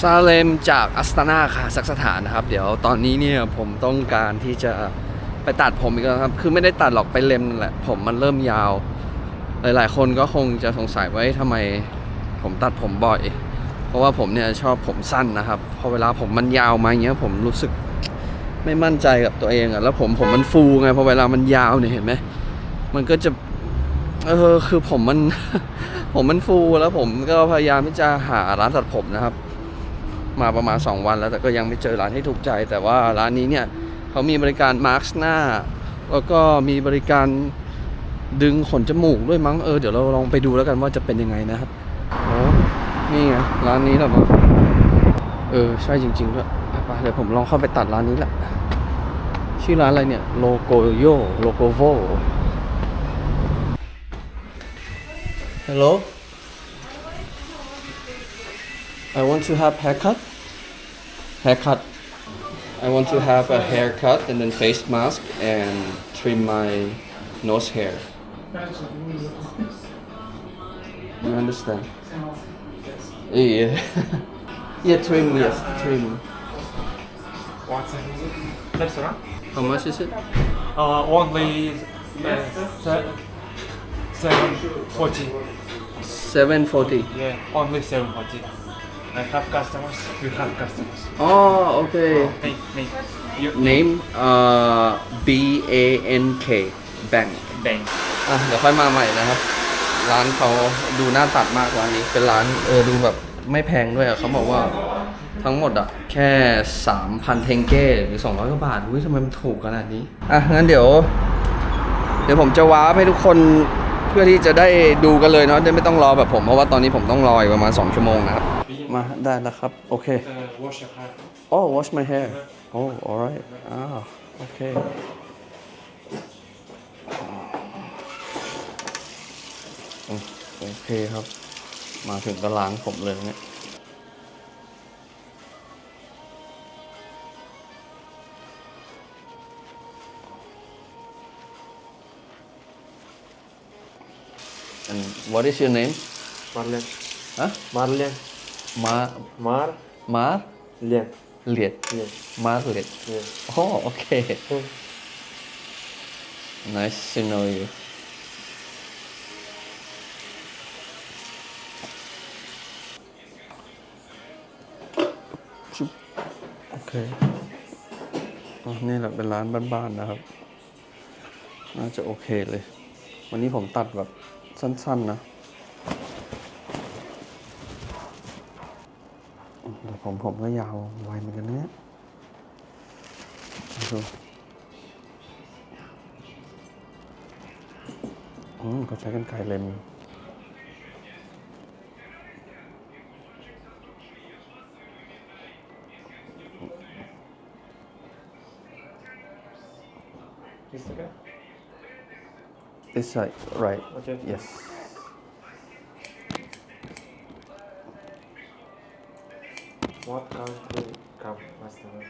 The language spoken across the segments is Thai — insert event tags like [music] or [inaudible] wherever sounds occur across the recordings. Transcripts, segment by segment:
ซาเลมจากอัสตานาคาซักสถานนะครับ เดี๋ยวตอนนี้เนี่ยผมต้องการที่จะไปตัดผมอีกแล้วครับ คือไม่ได้ตัดหรอกไปเล็มนั่นแหละ ผมมันเริ่มยาว หลายๆ คนก็คงจะสงสัยว่าเอ๊ะทำไมผมตัดผมบ่อย เพราะว่าผมเนี่ยชอบผมสั้นนะครับ พอเวลาผมมันยาวมาอย่างเงี้ยผมรู้สึกไม่มั่นใจกับตัวเองอะแล้วผมผมมันฟูไงพอเวลามันยาวเนี่ยเห็นไหมมันก็จะเออคือผมมันผมมันฟูแล้วผมก็พยายามที่จะหาร้านตัดผมนะครับ มาประมาณ 2 วันแล้วแต่ก็ยังไม่เจอร้านที่ถูกใจ แต่ว่าร้านนี้เนี่ยเขามีบริการมาร์คหน้า แล้วก็มีบริการดึงขนจมูกด้วยมั้งเออเดี๋ยวเราลองไปดูแล้วกันว่าจะเป็นยังไงนะครับโอ้นี่ไงร้านนี้แหละมั้งเออใช่จริงๆด้วยไปเดี๋ยวผมลองเข้าไปตัดร้านนี้แหละชื่อร้านอะไรเนี่ยโลโกโยโลโกโว Hello I want to have haircut haircut I want to have a haircut and then face mask and trim my nose hair you understand yeah [laughs] yeah trim yes trim What's it? Restaurant? how much is it Uh, only uh, seven forty. 740 Yeah, only seven forty. I have customers. You have customers. oh okay Name, name. You, name uh B A N K bank Bank. อะเดี๋ยวค่อยมาใหม่นะครับ ร้านเขาดูน่าตัดมากร้านนี้ เป็นร้านเออดูแบบไม่แพงด้วยอะเขาบอกว่าทั้งหมดอะแค่ 3,000 เทงเก้หรือ 200กว่าบาทอุ้ยทำไมมันถูกขนาดนี้ อะ งั้นเดี๋ยว เดี๋ยวผมจะว้าร์ปให้ทุกคนเพื่อที่จะได้ดูกันเลยเนาะได้ไม่ต้องรอแบบผม เพราะว่าตอนนี้ผมต้องรออีกประมาณ 2 ชั่วโมงนะครับ มาได้แล้วครับ โอเค Uh, wash your hair. Oh, wash my hair. Oh, alright. Ah, okay. อืมโอเคครับ มาถึงก็ล้างผมเลยเนี่ย And what is your name? Marlen. Huh? Marlen. Ma Mar. Mar Len. Liet. Yes. Marlet. Yes. Oh, okay. Nice to know you. ชุบโอเคอ๋อนี่แหละเป็นร้านบ้านๆนะครับ น่าจะโอเคเลย วันนี้ผมตัดแบบสั้น ๆ นะอืมแต่ ผมผมก็ยาวไวเหมือนกันนะเนี่ยดูอืมเขาใช้กันไกรเล็ม This okay? This side, right? Okay. Yes. What country come customer?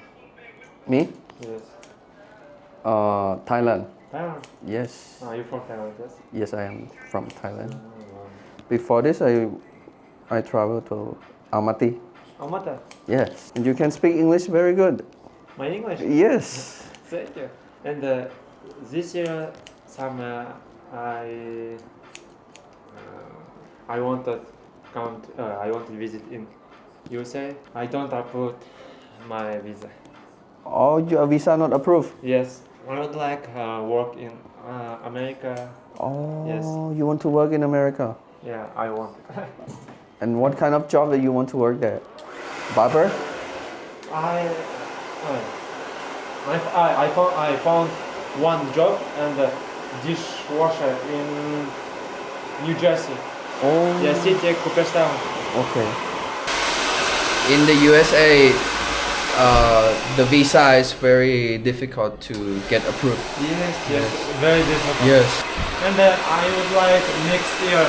Me? Yes. Uh, Thailand. Thailand. Yes. Are you from Thailand? Yes. Yes, I am from Thailand. Oh, Before this, I I traveled to Almaty. wow. Amata. Yes, and you can speak English very good. My English. Yes. [laughs] Thank you. And uh, this year, summer, I uh, I want to come. To, uh, I want to visit in USA. I don't approve my visa. Oh, your visa not approved. Yes, I would like uh, work in uh, America. Oh, Yes. you want to work in America? Yeah, I want. [laughs] And what kind of job that you want to work there? Barber? I, uh, I, I, I found I found one job and uh, dishwasher in New Jersey. Oh. Yeah, city Cooperstown. Okay. In the USA, uh, the visa is very difficult to get approved. Yes, yes, very difficult. Yes. And then I would like next year.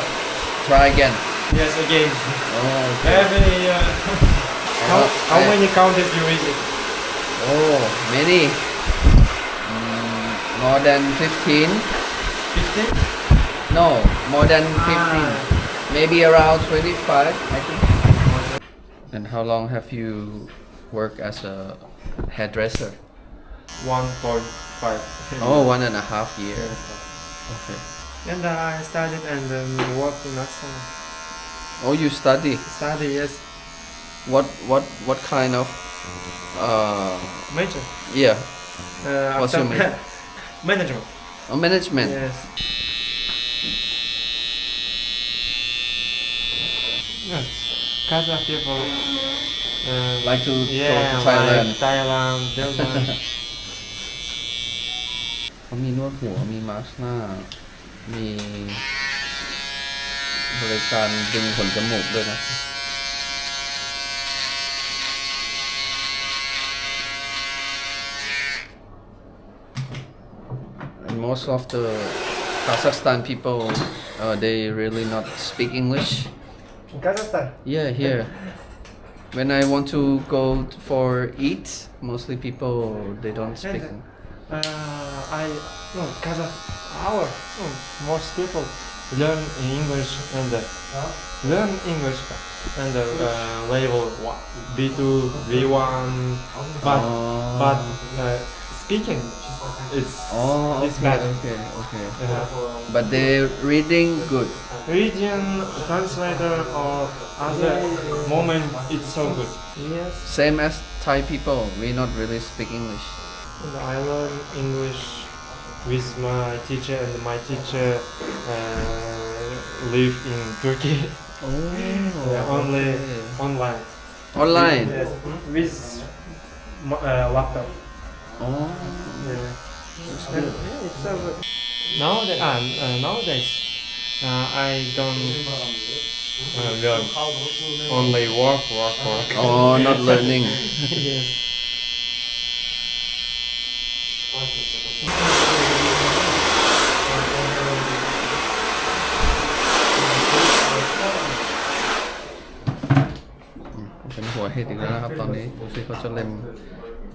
Try again. Yes, again. Oh, okay. Every year. [laughs] how, how I- many countries you visit? Oh, many. Mm, more than 15? 15? No, more than 15. Ah. Maybe around 25, I think. And how long have you worked as a hairdresser? 1.5. Oh, one and a half year. Okay. And I studied and um, worked in Asana. Oh, you study. Study, yes. What what what kind of uh Major. yeah Uh, What's your major? [laughs] Management. oh, management? Yes. Yes Kazakh people. Uh, Like to yeah, go to Thailand. Like Thailand, Thailand. [laughs] เขามีนวดหัว มีมาสก์หน้า มีบริการดึงขนจมูกด้วยนะ And most of the Kazakhstan people, uh, they really not speak English. In Kazakhstan. Yeah, here. When I want to go for eat, mostly people they don't speak. And- Uh, I no Kazakh. Our no, most people learn English and uh, learn English and uh, uh, level one, B2, B1, but Oh. but uh, speaking is Oh, it's okay, bad. okay, okay. Uh, But they reading good. Region translator or other moment it's so good. Yes. Same as Thai people. We not really speak English. And I learn English with my teacher and my teacher uh, live in Turkey Oh, [laughs] Yeah, only online. Online. Yes, with m- uh, laptop. Oh, Yeah. And, yeah, it's so good. Nowadays, uh, uh, nowadays uh, I don't uh, learn. Only work, work, work. oh, not learning. yes. เป็นหัวเห็ดอีกแล้วนะครับ ตอนนี้ดูสิเขาจะเล็ม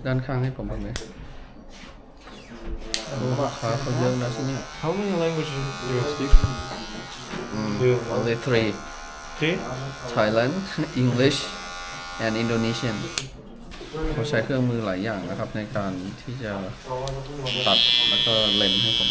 ด้านข้างให้ผมบ้างไหมโอ้ลูกค้าเขาเยอะนะที่นี่ How many languages do you speak? อืม Yeah. only three Three. Thailand English and Indonesian เขาใช้เครื่องมือหลายอย่างนะครับ ในการที่จะตัดแล้วก็เล็มให้ผม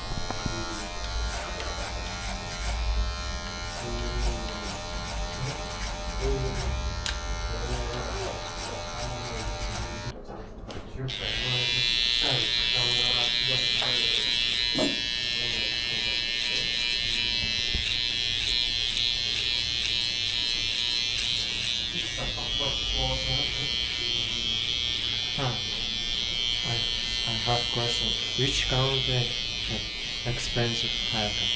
Ah, I, I have question. Which country have expensive haircut?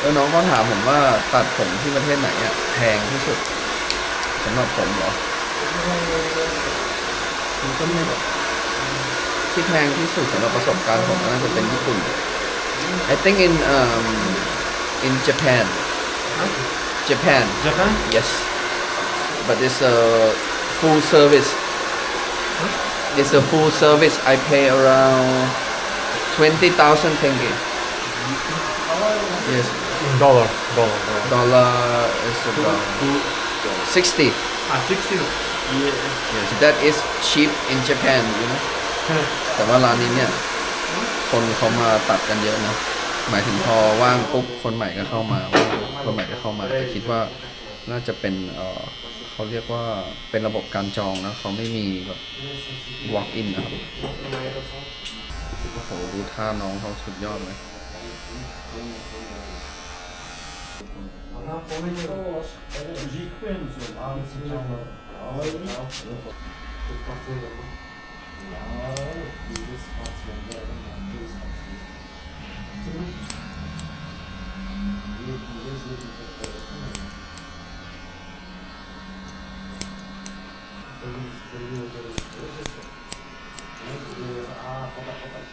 เออน้องเขาถามผมว่าตัดผมที่ประเทศไหนอะแพงที่สุดสำหรับผมเหรอมันก็ไม่แบบที่แพงที่สุดสำหรับประสบการณ์ผมก็น่าจะเป็นญี่ปุ่น I think in um in Japan Japan Japan? yes but it's a full service it's a full service I pay around 20,000 tenge yes In dollar. Dollar. dollar. dollar is about 60 Ah, 60. Yeah. yes that is cheap in Japan you know แต่ว่าร้านนี้เนี่ย คนเขามาตัดกันเยอะนะ หมายถึงพอว่างปุ๊บคนใหม่ก็เข้ามาว่างปุ๊บคนใหม่ก็เข้ามาแต่คิดว่าน่าจะเป็นเออ เขาเรียกว่าเป็นระบบการจองนะเขาไม่มีแบบ walk in นะครับโอ้โหดูท่าน้องเขาสุดยอดเลย Uh, Ah, patas, patas.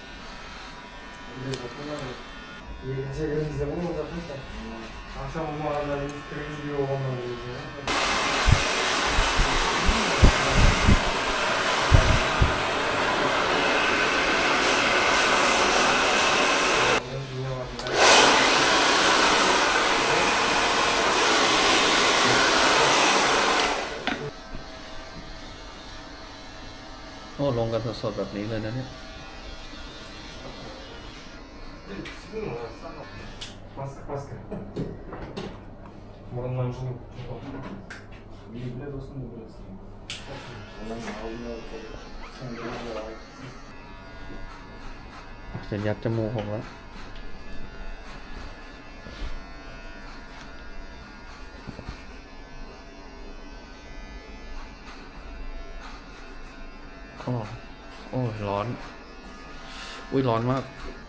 สดๆแบบนี้เลยนะเนี่ยมสีเสร็นยัดจมูกผมแล้ว โอ้ยร้อน อุ้ยร้อนมาก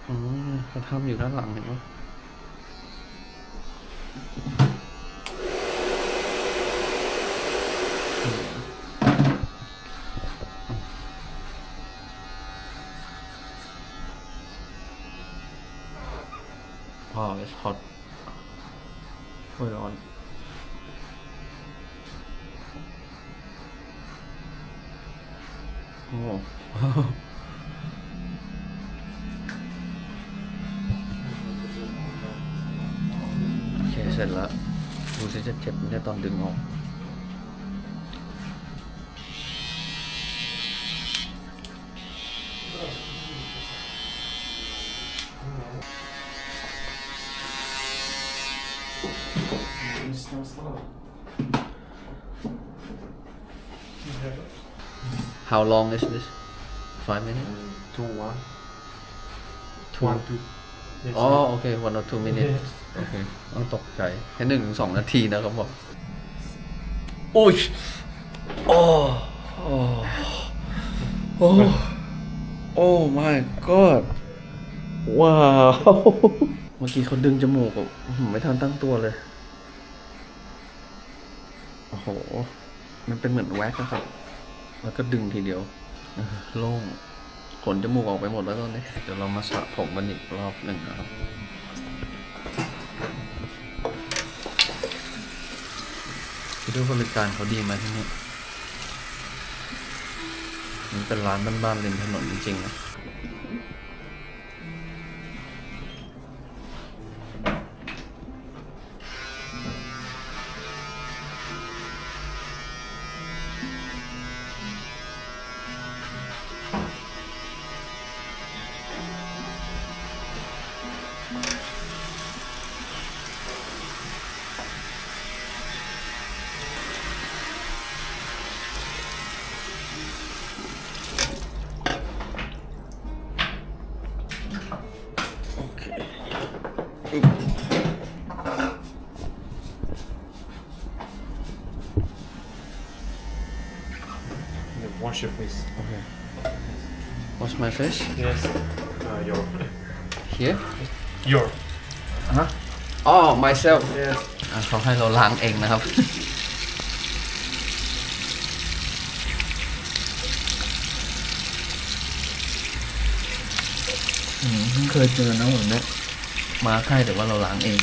อืมเขาทำอยู่ด้านหลังเห็นไหมอ๋อ it's hot โอ้ยร้อน ตอนดึงออก Hindistan sana. How long is this five minutes Two, one. two One, two. Yes, อ๋อโอเค one or two minutes โอเคต้องตกใจ แค่หนึ่งถึงสองนาทีนะครับผมโอ้ยโอ้โอ้โอ้โอ้ my god ว้าว เมื่อกี้เขาดึงจมูกอะอื้อหือไม่ทันตั้งตัวเลย โอ้โห มันเป็นเหมือนแว็กอะครับ แล้วก็ดึงทีเดียวเออโล่งขนจมูกออกไปหมดแล้วตอนนี้ เดี๋ยวเรามาสระผมกันอีกรอบหนึ่งนะครับ ดว่าบริการเขาดีไหมที่นี่มันเป็นร้านบ้านๆริมถนนจริงๆนะ Wash your face. โอเค Wash my face Yes. Uh, your. here Your. ฮะอ๋อ myself Yes. อ่ะเขาให้เราล้างเองนะครับ อืมเพิ่งเคยเจอนะผมเนี่ย มาค่ายแต่ว่าเราล้างเอง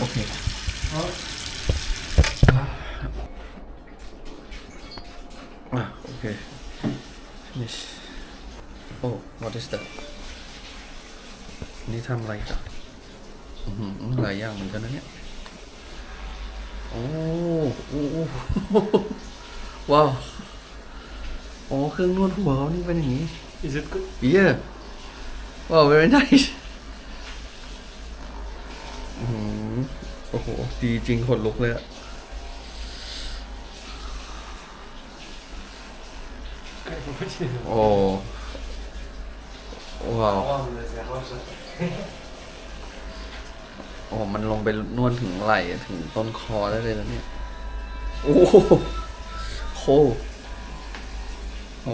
โอเค อะโอเค finish โอ้ what is that นี่ทำอะไรจ้ะอื้อหือหลายอย่างเหมือนกันนะเนี่ย โอ้โอ้โอ้ ว้าวโอ้เครื่องนวดหัวเขานี่เป็นอย่างนี้ Is it good? yeah wow very nice อื้อหือโอ้โห ดีจริงขนลุกเลยอะโอ้ว้าวโอ้มันลงไปนวดถึงไหล่ถึงต้นคอได้เลยแล้วเนี่ย โอ้โหโค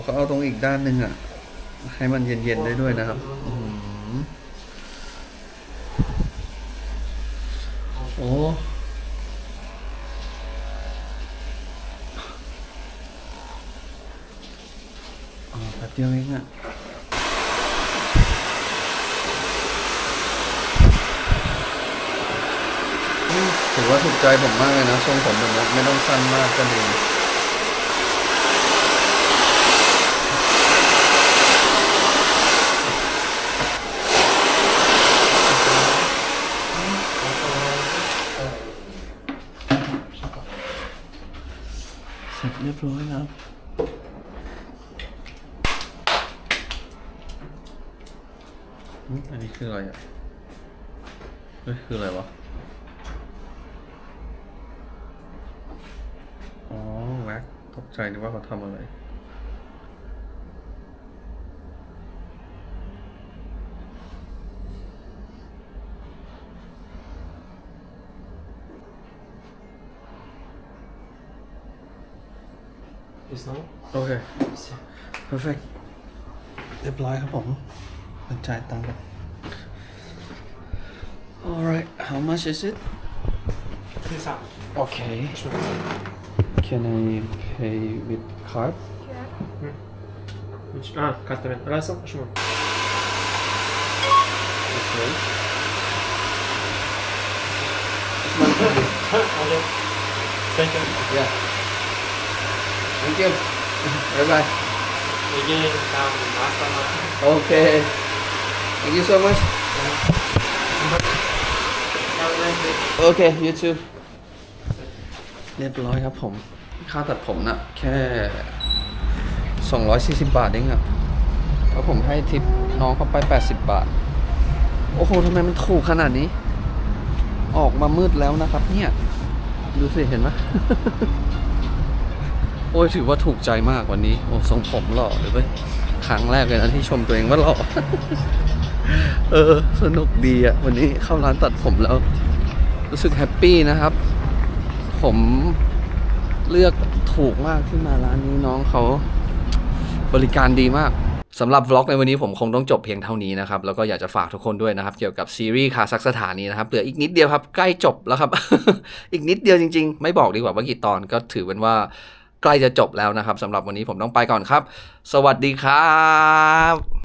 เขาเอาตรงอีกด้านหนึ่งอะ ให้มันเย็นๆได้ด้วยนะครับโอ้แป๊เดียวเองอะ ถือว่าถูกใจผมมากเลยนะทรงผมแบบนี้ไม่ต้องสั้นมากก็ดีเสร็จเรียบร้อยแล้วอืมอันนี้คืออะไรอะเฮ้ยคืออะไรวะ ใจนึกว่าเขาทำอะไร It's not. โอเค perfect เรียบร้อยครับผมเป็นจ่ายตังค์ alright how much is it This up. okay can I pay with card? Yeah. Which, ah, kartla ben. Russell, şunu. Okay. okay. Thank you. Yeah. Thank you. bye bye. Again, um. Okay. Thank you so much. Okay, you too. เรียบร้อยครับผม ค่าตัดผมนะแค่ 240 บาทเองอะแล้วผมให้ทิปน้องเขาไป 80 บาท โอ้โหทำไมมันถูกขนาดนี้ ออกมามืดแล้วนะครับ เนี่ย ดูสิ เห็นไหมโอ้ยถือว่าถูกใจมากวันนี้ โอ้ทรงผมหล่อเลยเว้ยครั้งแรกเลยนะที่ชมตัวเองว่าหล่อ เออ สนุกดีอะวันนี้เข้าร้านตัดผมแล้ว รู้สึกแฮปปี้นะครับ ผม เลือกถูกมากที่มาร้านนี้น้องเขาบริการดีมากสำหรับวล็อกในวันนี้ผมคงต้องจบเพียงเท่านี้นะครับ แล้วก็อยากจะฝากทุกคนด้วยนะครับ เกี่ยวกับซีรีส์คาซักสถานนี้นะครับเหลืออีกนิดเดียวครับ ใกล้จบแล้วครับ อีกนิดเดียวจริง ๆ ไม่บอกดีกว่าว่ากี่ตอนก็ถือเป็นว่าใกล้จะจบแล้วนะครับสำหรับวันนี้ผมต้องไปก่อนครับ สวัสดีครับ